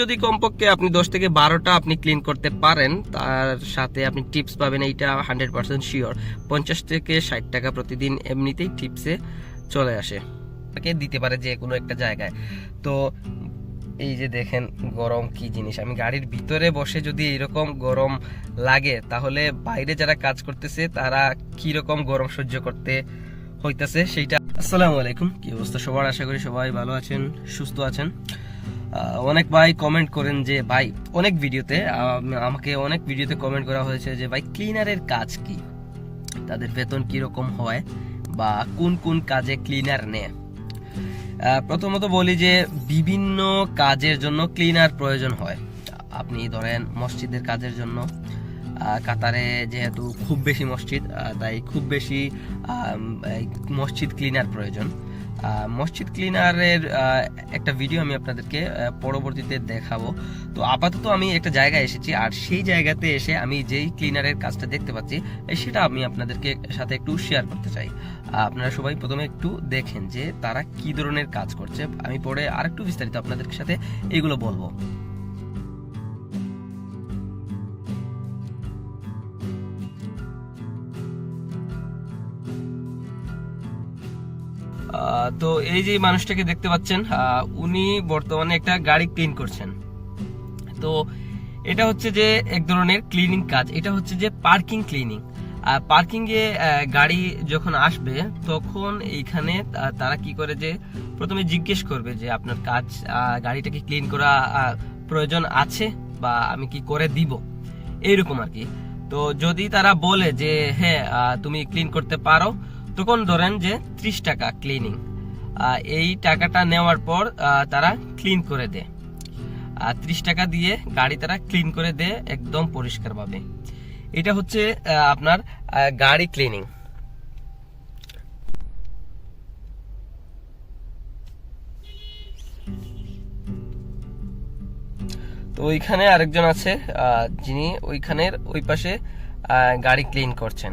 যদি কমপক্ষে আপনি দশ থেকে বারোটা আপনি ক্লিন করতে পারেন, তার সাথে আপনি টিপস পাবেন, এইটা হান্ড্রেড পার্সেন্ট শিওর পঞ্চাশ থেকে ষাট টাকা প্রতিদিন এমনিতেই টিপসে চলে আসে। আপনাকে দিতে পারে যে কোনো একটা জায়গায়। তো এই যে দেখেন গরম কি জিনিস। আমি গাড়ির ভিতরে বসে যদি এরকম গরম লাগে, তাহলে বাইরে যারা কাজ করতেছে, তারা কি রকম গরম সহ্য করতে হইতাছে, সেইটা আসসালামু আলাইকুম। কি অবস্থা সবার? আশা করি সবাই ভালো আছেন, সুস্থ আছেন। অনেক ভাই কমেন্ট করেন যে, ভাই, অনেক ভিডিওতে আমাকে অনেক ভিডিওতে কমেন্ট করা হয়েছে যে, ভাই ক্লিনারের কাজ কি? তাদের বেতন কি রকম হয়? বা কোন কোন কাজে ক্লিনার নেয়? প্রথমত বলি যে, বিভিন্ন কাজের জন্য ক্লিনার প্রয়োজন হয়। আপনি ধরেন, মসজিদের কাজের জন্য কাতারে যেহেতু খুব বেশি মসজিদ তাই খুব বেশি মসজিদ ক্লিনার প্রয়োজন। মসজিদ ক্লিনারের একটা ভিডিও আমি আপনাদেরকে পরবর্তীতে দেখাবো। তো আপাতত আমি একটা জায়গায় এসেছি, আর সেই জায়গাতে এসে আমি যেই ক্লিনারের কাজটা দেখতে পাচ্ছি সেটা আমি আপনাদেরকে সাথে একটু শেয়ার করতে চাই। আপনারা সবাই প্রথমে একটু দেখেন যে তারা কি ধরনের কাজ করছে। আমি পরে আরেকটু বিস্তারিত আপনাদের সাথে এগুলো বলব। তো এই যে মানুষটাকে দেখতে পাচ্ছেন উনি বর্তমানে একটা গাড়ি ক্লিন করছেন। তো এটা হচ্ছে যে এক ধরনের ক্লিনিং কাজ। এটা হচ্ছে যে পার্কিং ক্লিনিং আর পার্কিং এ গাড়ি যখন আসবে, তখন এইখানে তারা কি করে যে, প্রথমে জিজ্ঞেস করবে যে, আপনার কাজ গাড়িটাকে ক্লিন করা প্রয়োজন আছে বা আমি কি করে দিব? এইরকম আর কি। তো যদি তারা বলে যে হ্যাঁ তুমি ক্লিন করতে পারো তখন ধরেন যে ত্রিশ টাকা ক্লিনিং এই টাকাটা নেওয়ার পর তারা ক্লিন করে দেয়। আর ত্রিশ টাকা দিয়ে গাড়ি তারা ক্লিন করে দেয় একদম পরিষ্কারভাবে। এটা হচ্ছে আপনার গাড়ি ক্লিনিং তো ওইখানে আরেকজন আছে যিনি ওইখানের ওই পাশে গাড়ি ক্লিন করছেন।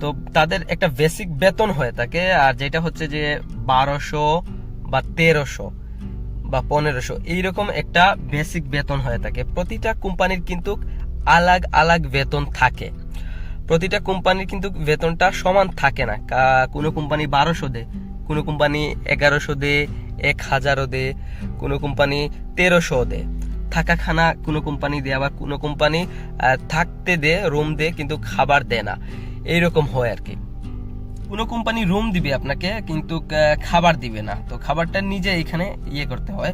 তো তাদের একটা বেসিক বেতন হয়ে থাকে, আর যেটা হচ্ছে যে বারোশো বা তেরোশো বা পনেরোশো, এইরকম একটা বেসিক বেতন হয়ে থাকে। প্রতিটা কোম্পানির কিন্তু আলাগ আলাগ বেতন থাকে। প্রতিটা কোম্পানির কিন্তু বেতনটা সমান থাকে না। কোনো কোম্পানি বারোশো দে, কোনো কোম্পানি এগারোশো দে, এক হাজারও দে, কোনো কোম্পানি তেরোশো দে। থাকা খানা কোনো কোম্পানি দেয় আবার কোনো কোম্পানি থাকতে দে রুম দে, কিন্তু খাবার দেয় না। এইরকম হয় আর কি। কোনো কোম্পানি রুম দিবে আপনাকে, কিন্তু খাবার দিবে না। তো খাবারটা নিজে এখানে ইয়ে করতে হয়,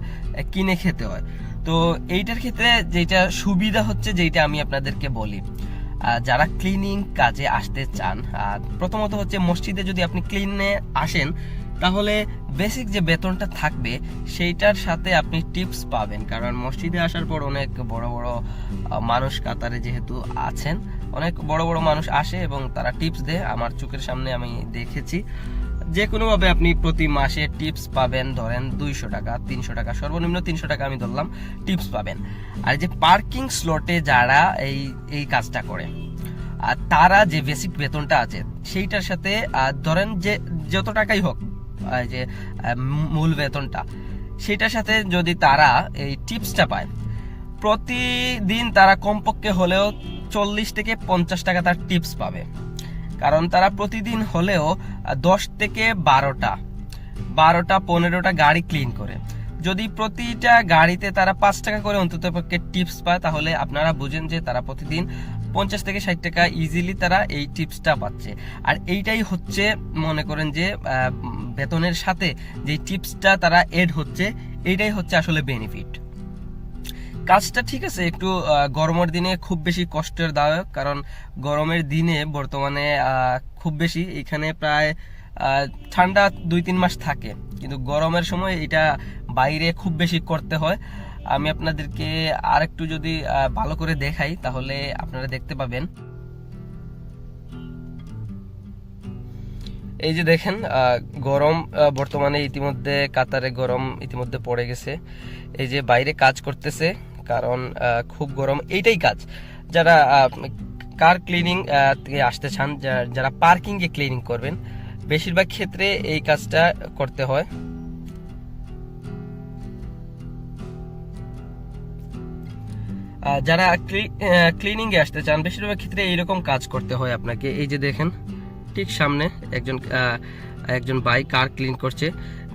কিনে খেতে হয়। তো এইটার ক্ষেত্রে যেটা সুবিধা হচ্ছে, যেটা আমি আপনাদেরকে বলি যারা ক্লিনিং কাজে আসতে চান আর প্রথমত হচ্ছে মসজিদে যদি আপনি ক্লিনে আসেন, তাহলে বেসিক যে বেতনটা থাকবে, সেইটার সাথে আপনি টিপস পাবেন। কারণ মসজিদে আসার পর অনেক বড় বড় মানুষ কাতারে যেহেতু আছেন অনেক বড় বড় মানুষ আসে এবং তারা টিপস দেয়। আমার চোখের সামনে আমি দেখেছি। যে কোনোভাবে আপনি প্রতি মাসে টিপস পাবেন, ধরেন দুইশো টাকা, তিনশো টাকা, সর্বনিম্ন তিনশো টাকা আমি ধরলাম টিপস পাবেন। আর যে পার্কিং স্লটে যারা এই এই কাজটা করে, আর তারা যে বেসিক বেতনটা আছে, সেইটার সাথে ধরেন যে, যত টাকাই হোক যে মূল বেতনটা সেটার সাথে যদি তারা এই টিপসটা পায়, প্রতিদিন তারা কমপক্ষে হলেও চল্লিশ থেকে পঞ্চাশ টাকা তার টিপস পাবে। কারণ তারা প্রতিদিন হলেও দশ থেকে বারোটা বারোটা, পনেরোটা গাড়ি ক্লিন করে। যদি প্রতিটা গাড়িতে তারা পাঁচ টাকা করে অন্তত পক্ষে টিপস পায়, তাহলে আপনারা বুঝেন যে তারা প্রতিদিন পঞ্চাশ থেকে ষাট টাকা ইজিলি তারা এই টিপসটা পাচ্ছে। আর এইটাই হচ্ছে, মনে করেন যে বেতনের সাথে যে টিপসটা তারা এড হচ্ছে, এইটাই হচ্ছে আসলে বেনিফিট কাজটা ঠিক আছে, একটু গরমের দিনে খুব বেশি কষ্টের দায়ক কারণ গরমের দিনে বর্তমানে খুব বেশি, এখানে প্রায় ঠান্ডা দুই তিন মাস থাকে, কিন্তু গরমের সময় এটা বাইরে খুব বেশি করতে হয়। আমি আপনাদেরকে আরেকটু যদি ভালো করে দেখাই, তাহলে আপনারা দেখতে পাবেন। এই যে দেখেন গরম বর্তমানে ইতিমধ্যে, কাতারে গরম ইতিমধ্যে পড়ে গেছে। এই যে বাইরে কাজ করতেছে কারণ খুব গরম। এইটাই কাজ। যারা কার ক্লিনিং আসতে চান যারা পার্কিং এ ক্লিনিং করবেন, বেশিরভাগ ক্ষেত্রে এই কাজটা করতে হয়। যারা ক্লিনিং এ আসতে চান, বেশিরভাগ ক্ষেত্রে এইরকম কাজ করতে হয় আপনাকে। এই যে দেখেন, ঠিক সামনে একজন একজন বাইক কার ক্লিন করছে।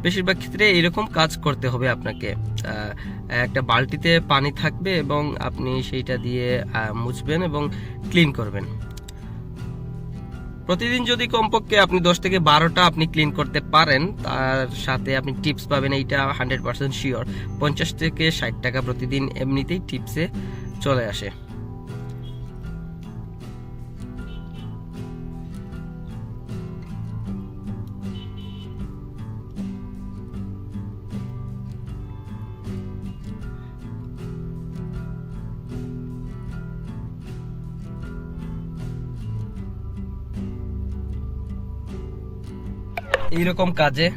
বেশিরভাগ ক্ষেত্রে এরকম কাজ করতে হবে আপনাকে। একটা বালতিতে পানি থাকবে এবং আপনি সেইটা দিয়ে মুছবেন এবং ক্লিন করবেন। প্রতিদিন যদি কমপক্ষে আপনি দশ থেকে বারোটা আপনি ক্লিন করতে পারেন, তার সাথে আপনি টিপস পাবেন, এইটা হান্ড্রেড পার্সেন্ট শিওর। পঞ্চাশ থেকে ষাট টাকা প্রতিদিন এমনিতেই টিপসে চলে আসে। এইরকম কাজে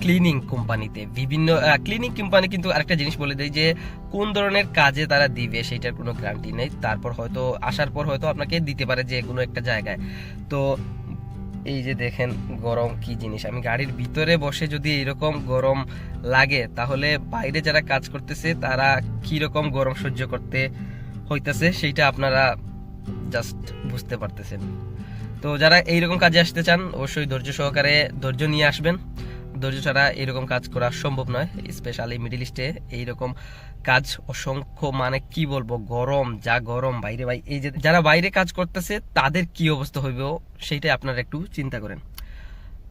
ক্লিনিং কোম্পানিতে বিভিন্ন ক্লিনিং কোম্পানি কিন্তু আরেকটা জিনিস বলে দেয় যে, কোন ধরনের কাজে তারা দিবে সেটার কোনো গ্যারান্টি নেই। তারপর হয়তো, আসার পর হয়তো আপনাকে দিতে পারে যে কোনো একটা জায়গায়। তো, এই যে দেখেন গরম কি জিনিস। আমি গাড়ির ভিতরে বসে যদি এরকম গরম লাগে, তাহলে বাইরে যারা কাজ করতেছে, তারা কি রকম গরম সহ্য করতে হইতেছে সেইটা আপনারা জাস্ট বুঝতে পারতেছেন। তো যারা এইরকম কাজে আসতে চান, অবশ্যই ধৈর্য সহকারে ধৈর্য নিয়ে আসবেন। ধৈর্য ছাড়া এরকম কাজ করা সম্ভব নয়। স্পেশালি মিডিল ইস্টে এইরকম কাজ অসংখ্য মানে কি বলব, গরম, যা গরম, বাইরে ভাই, এই যে যারা বাইরে কাজ করতেছে, তাদের কি অবস্থা হইব, সেইটাই আপনারা একটু চিন্তা করেন।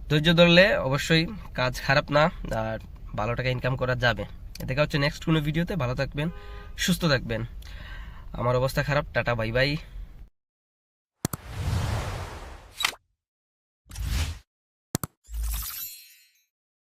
ধৈর্য ধরলে অবশ্যই কাজ খারাপ না, আর ভালো টাকা ইনকাম করা যাবে। দেখা হচ্ছে নেক্সট কোনো ভিডিওতে ভালো থাকবেন, সুস্থ থাকবেন। আমার অবস্থা খারাপ, টাটা বাই বাই